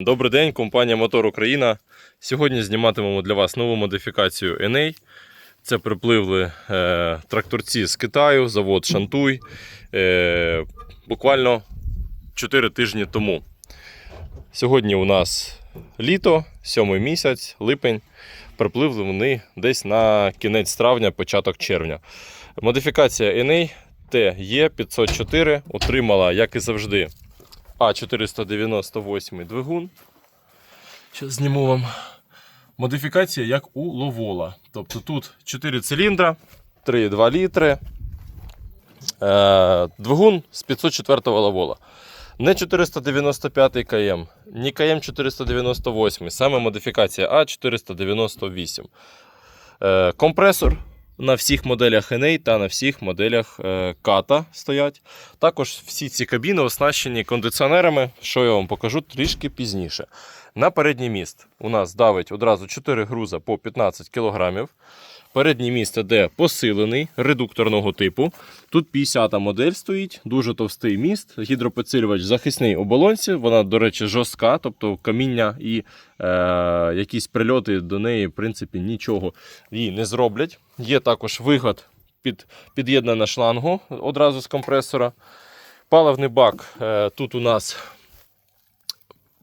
Добрий день, компанія Мотор Україна. Сьогодні зніматимемо для вас нову модифікацію NA. Це припливли е, тракторці з Китаю, завод Шантуй. Е, буквально 4 тижні тому. Сьогодні у нас літо, 7 місяць, липень. Припливли вони десь на кінець травня, початок червня. Модифікація NA TE504 отримала, як і завжди, А498 двигун. Зараз зніму вам. Модифікація як у Ловола. Тобто тут 4 циліндра, 3,2 літри. Е, двигун з 504 Ловола. Не 495 КМ, ні КМ 498, саме модифікація А498. Е, компресор на всіх моделях Еней та на всіх моделях е, Ката стоять. Також всі ці кабіни оснащені кондиціонерами, що я вам покажу трішки пізніше. На передній міст у нас давить одразу 4 груза по 15 кг. Передній міст іде посилений, редукторного типу. Тут 50 модель стоїть, дуже товстий міст, гідропідсилювач захисний оболонці. Вона, до речі, жорстка, тобто каміння і е, якісь прильоти до неї, в принципі, нічого їй не зроблять. Є також вигод під під'єднане шлангу одразу з компресора. Паливний бак е, тут у нас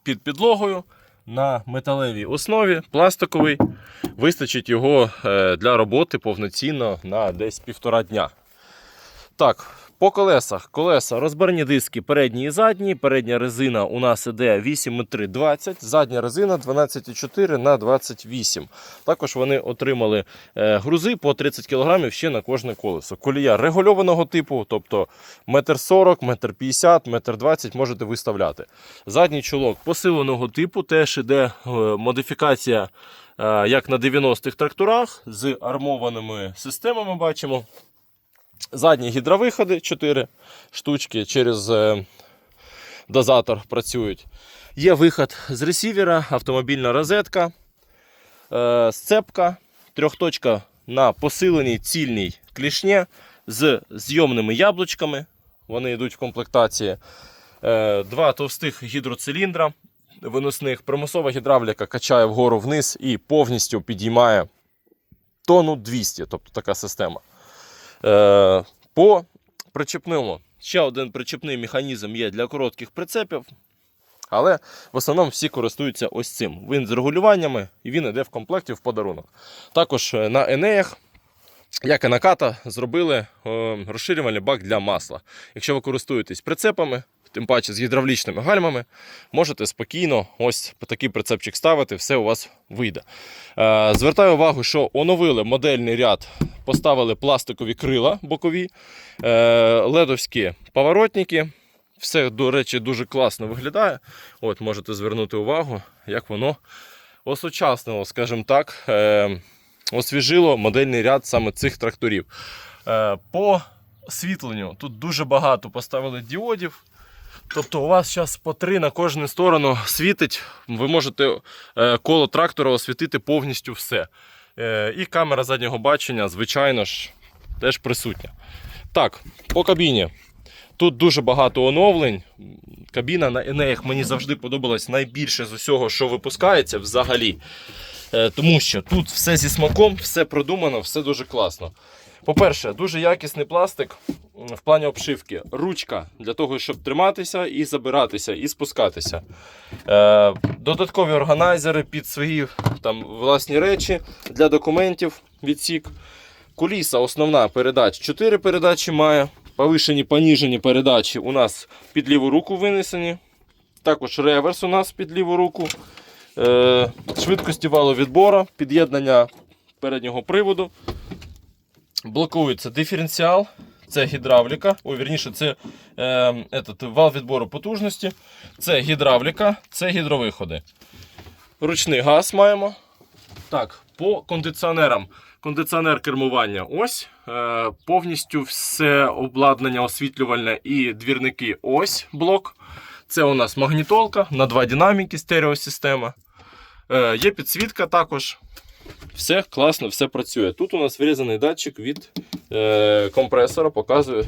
під підлогою на металевій основі, пластиковий. Вистачить його е, для роботи повноцінно на десь півтора дня. Так, по колесах. Колеса розбарні диски передні і задні. Передня резина у нас іде 8,320, задня резина 12,4 на 28. Також вони отримали е, грузи по 30 кг ще на кожне колесо. Колія регульованого типу, тобто 1,40 м, 1,50 м, 1,20 м можете виставляти. Задній чолок посиленого типу, теж іде е, модифікація. е, Як на 90-х тракторах з армованими системами бачимо. Задні гідровиходи 4 штучки через е, дозатор працюють. Є виход з ресівера, автомобільна розетка, е, сцепка, трьохточка на посиленій цільній клішні з зйомними яблучками. Вони йдуть в комплектації. Е, Два товстих гідроциліндра виносних. Примусова гідравліка качає вгору вниз і повністю підіймає тонну 200, тобто така система. Е, По причепному. Ще один причепний механізм є для коротких прицепів. Але в основному всі користуються ось цим. Він з регулюваннями і він йде в комплекті в подарунок. Також е, на Енеях, як і на ката, зробили е, розширювальний бак для масла. Якщо ви користуєтесь прицепами, тим паче з гідравлічними гальмами, можете спокійно ось такий прицепчик ставити, все у вас вийде. Е, Звертаю увагу, що оновили модельний ряд, поставили пластикові крила бокові, е, ледовські поворотники. Все, до речі, дуже класно виглядає. От можете звернути увагу, як воно осучаснило, скажімо так, е, освіжило модельний ряд саме цих тракторів. По освітленню тут дуже багато поставили діодів. Тобто у вас зараз по три на кожну сторону світить. Ви можете е, коло трактора освітити повністю все. Е, І камера заднього бачення, звичайно ж, теж присутня. Так, по кабіні. Тут дуже багато оновлень. Кабіна на Енеях мені завжди подобалась найбільше з усього, що випускається взагалі. Е, Тому що тут все зі смаком, все продумано, все дуже класно. По-перше, дуже якісний пластик в плані обшивки. Ручка для того, щоб триматися і забиратися, і спускатися. Е, додаткові органайзери під свої там, власні речі для документів відсік. Куліса основна передач. 4 передачі має. Повишені, поніжені передачі у нас під ліву руку винесені. Також реверс у нас під ліву руку. Е, швидкості валовідбору, під'єднання переднього приводу. Блокується диференціал, це гідравліка. О, вірніше, це е, этот, вал відбору потужності. Це гідравліка, це гідровиходи. Ручний газ маємо. Так, по кондиціонерам. Кондиціонер кермування. Ось. Е, повністю все обладнання освітлювальне і двірники. Ось блок. Це у нас магнітолка на два динаміки, стереосистема. Е, є підсвітка також. Все класно, все працює. Тут у нас вирізаний датчик від е, компресора, показує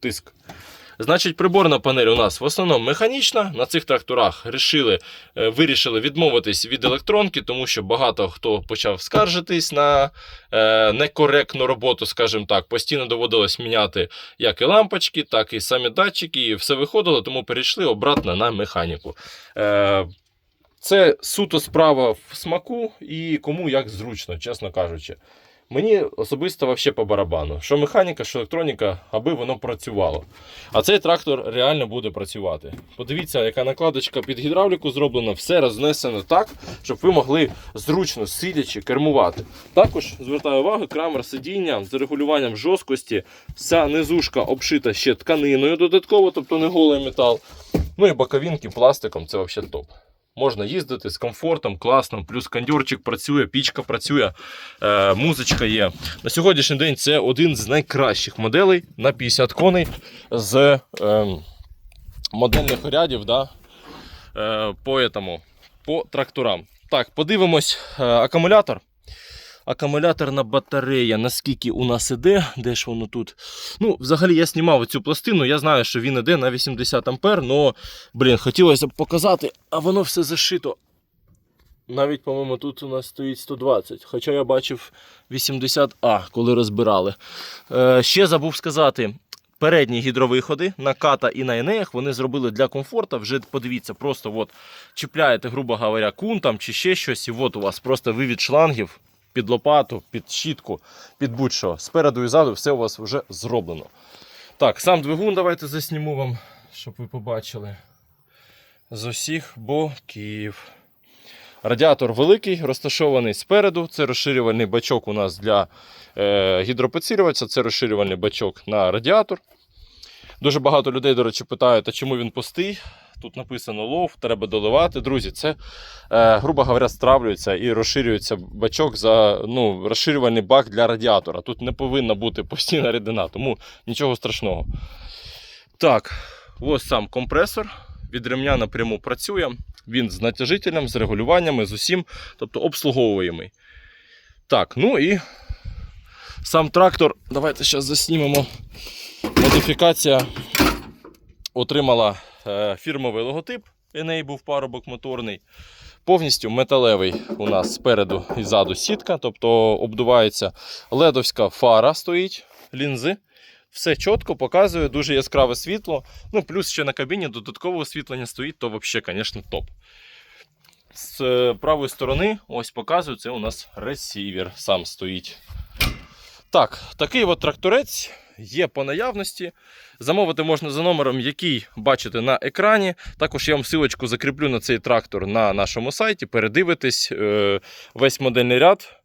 тиск. Значить, приборна панель у нас в основному механічна. На цих тракторах рішили, е, вирішили відмовитись від електронки, тому що багато хто почав скаржитись на е, некоректну роботу, скажімо так. Постійно доводилось міняти як і лампочки, так і самі датчики, і все виходило, тому перейшли обратно на механіку. Це суто справа в смаку і кому як зручно, чесно кажучи. Мені особисто вообще по барабану. Що механіка, що електроніка, аби воно працювало. А цей трактор реально буде працювати. Подивіться, яка накладочка під гідравліку зроблена, все рознесено так, щоб ви могли зручно сидячи кермувати. Також звертаю увагу, крамер сидіння з регулюванням жорсткості. Вся низушка обшита ще тканиною додатково, тобто не голий метал. Ну і боковинки пластиком це взагалі топ. Можна їздити з комфортом, класно, плюс кондюрчик працює, пічка працює, е, музичка є. На сьогоднішній день це один з найкращих моделей на 50 коней з е, модельних рядів да, е, по, по тракторам. Так, подивимось е, акумулятор. Акумуляторна батарея, наскільки у нас іде, де ж воно тут? Ну, взагалі я знімав цю пластину, я знаю, що він іде на 80 ампер, але, блін, хотілося б показати, а воно все зашито. Навіть, по-моєму, тут у нас стоїть 120, хоча я бачив 80А, коли розбирали. Е, ще забув сказати. Передні гідровиходи на ката і на енеях вони зробили для комфорту. Вже подивіться, просто от чіпляєте, грубо говоря, кун там чи ще щось, і от у вас просто вивід шлангів під лопату, під щітку, під будь-що. Спереду і ззаду все у вас вже зроблено. Так, сам двигун давайте засніму вам, щоб ви побачили. З усіх боків. Радіатор великий, розташований спереду. Це розширювальний бачок у нас для е, гідропідсилювача, це розширювальний бачок на радіатор. Дуже багато людей, до речі, питають, а чому він пустий. Тут написано лов, треба доливати. Друзі, це, е, грубо говоря, стравлюється і розширюється бачок за ну, розширювальний бак для радіатора. Тут не повинна бути постійна рідина, тому нічого страшного. Так, ось сам компресор. Від ремня напряму працює. Він з натяжителем, з регулюваннями, з усім, тобто обслуговуємий. Так, ну і сам трактор. Давайте зараз заснімемо. Модифікація отримала фірмовий логотип. Еней був парубок моторний. Повністю металевий у нас спереду і ззаду сітка, тобто обдувається ледовська фара стоїть, лінзи. Все чітко показує, дуже яскраве світло. Ну, плюс ще на кабіні додаткове освітлення стоїть, то взагалі, звісно, топ. З е, правої сторони, ось показую, це у нас ресівер сам стоїть. Так, такий от тракторець є по наявності. Замовити можна за номером, який бачите на екрані. Також я вам силочку закріплю на цей трактор на нашому сайті. Передивитесь е, весь модельний ряд.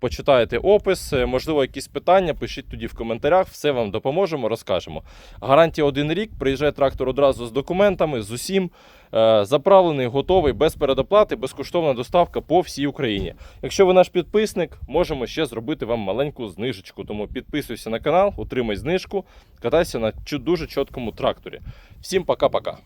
Почитаєте опис, е, можливо, якісь питання, пишіть тоді в коментарях, все вам допоможемо, розкажемо. Гарантія один рік, приїжджає трактор одразу з документами, з усім. Е, Заправлений, готовий, без передоплати, безкоштовна доставка по всій Україні. Якщо ви наш підписник, можемо ще зробити вам маленьку знижечку. Тому підписуйся на канал, отримай знижку, катайся на дуже чіткому тракторі. Всім пока-пока.